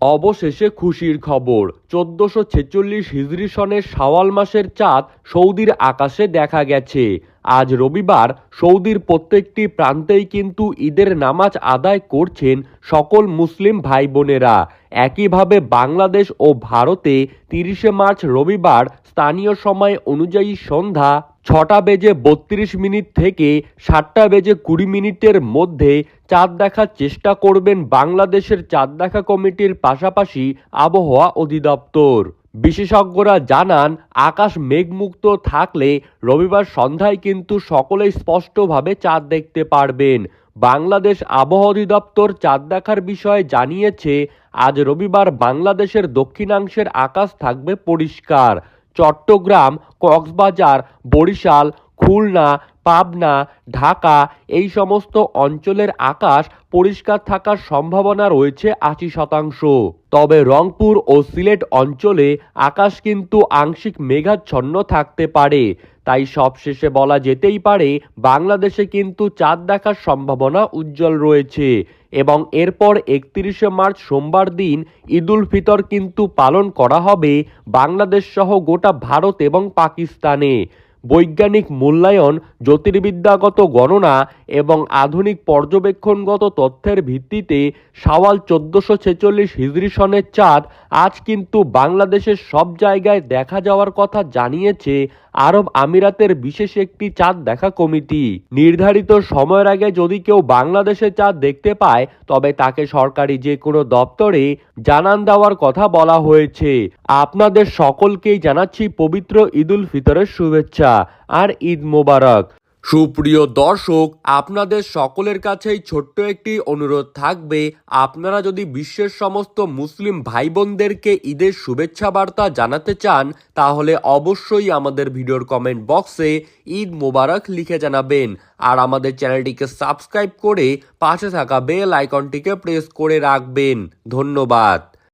অবশেষে খুশির খবর। চোদ্দশো ছেচল্লিশ হিজরি সনের শাওয়াল মাসের চাঁদ সৌদির আকাশে দেখা গেছে। আজ রবিবার সৌদির প্রত্যেকটি প্রান্তেই কিন্তু ঈদের নামাজ আদায় করছেন সকল মুসলিম ভাই বোনেরা একইভাবে বাংলাদেশ ও ভারতে তিরিশে মার্চ রবিবার স্থানীয় সময় অনুযায়ী সন্ধ্যা ছটা বেজে বত্রিশ মিনিট থেকে সাতটা বেজে কুড়ি মিনিটের মধ্যে চাঁদ দেখার চেষ্টা করবেন বাংলাদেশের চাঁদ দেখা কমিটির পাশাপাশি আবহাওয়া অধিদপ্তর। বিশেষজ্ঞরা জানান, আকাশ মেঘমুক্ত থাকলে রবিবার সন্ধ্যায় কিন্তু সকলেই স্পষ্টভাবে চাঁদ দেখতে পারবেন। বাংলাদেশ আবহাওয়া অধিদপ্তর চাঁদ দেখার বিষয়ে জানিয়েছে, আজ রবিবার বাংলাদেশের দক্ষিণাংশের আকাশ থাকবে পরিষ্কার। চট্টগ্রাম, কক্সবাজার, বরিশাল খুলনা, পাবনা, ঢাকা এই সমস্ত অঞ্চলের আকাশ পরিষ্কার থাকার সম্ভাবনা রয়েছে আশি শতাংশ। তবে রংপুর ও সিলেট অঞ্চলে আকাশ কিন্তু আংশিক মেঘাচ্ছন্ন থাকতে পারে। তাই সবশেষে বলা যেতেই পারে, বাংলাদেশে কিন্তু চাঁদ দেখার সম্ভাবনা উজ্জ্বল রয়েছে এবং এরপর একত্রিশে মার্চ সোমবার দিন ঈদুল ফিতর কিন্তু পালন করা হবে বাংলাদেশ সহ গোটা ভারত এবং পাকিস্তানে। বৈজ্ঞানিক মূল্যায়ন, জ্যোতির্বিদ্যাগত গণনা এবং আধুনিক পর্যবেক্ষণগত তথ্যের ভিত্তিতে সাওয়াল চোদ্দশো ছেচল্লিশ হিজরি সনের চাঁদ আজ কিন্তু বাংলাদেশের সব জায়গায় দেখা যাওয়ার কথা জানিয়েছে আরব আমিরাতের বিশেষ একটি চাঁদ দেখা কমিটি। নির্ধারিত সময়ের আগে যদি কেউ বাংলাদেশে চাঁদ দেখতে পায়, তবে তাকে সরকারি যে কোনো দপ্তরে জানান দেওয়ার কথা বলা হয়েছে। আপনাদের সকলকেই জানাচ্ছি পবিত্র ঈদুল ফিতরের শুভেচ্ছা। আর ঈদ মোবারক। সুপ্রিয় দর্শক, আপনাদের সকলের কাছেই ছোট্ট একটি অনুরোধ থাকবে, আপনারা যদি বিশ্বের সমস্ত মুসলিম ভাই বোনদেরকে ঈদের শুভেচ্ছা বার্তা জানাতে চান, তাহলে অবশ্যই আমাদের ভিডিওর কমেন্ট বক্সে ঈদ মোবারক লিখে জানাবেন। আর আমাদের চ্যানেলটিকে সাবস্ক্রাইব করে পাশে থাকা বেল আইকনটিকে প্রেস করে রাখবেন। ধন্যবাদ।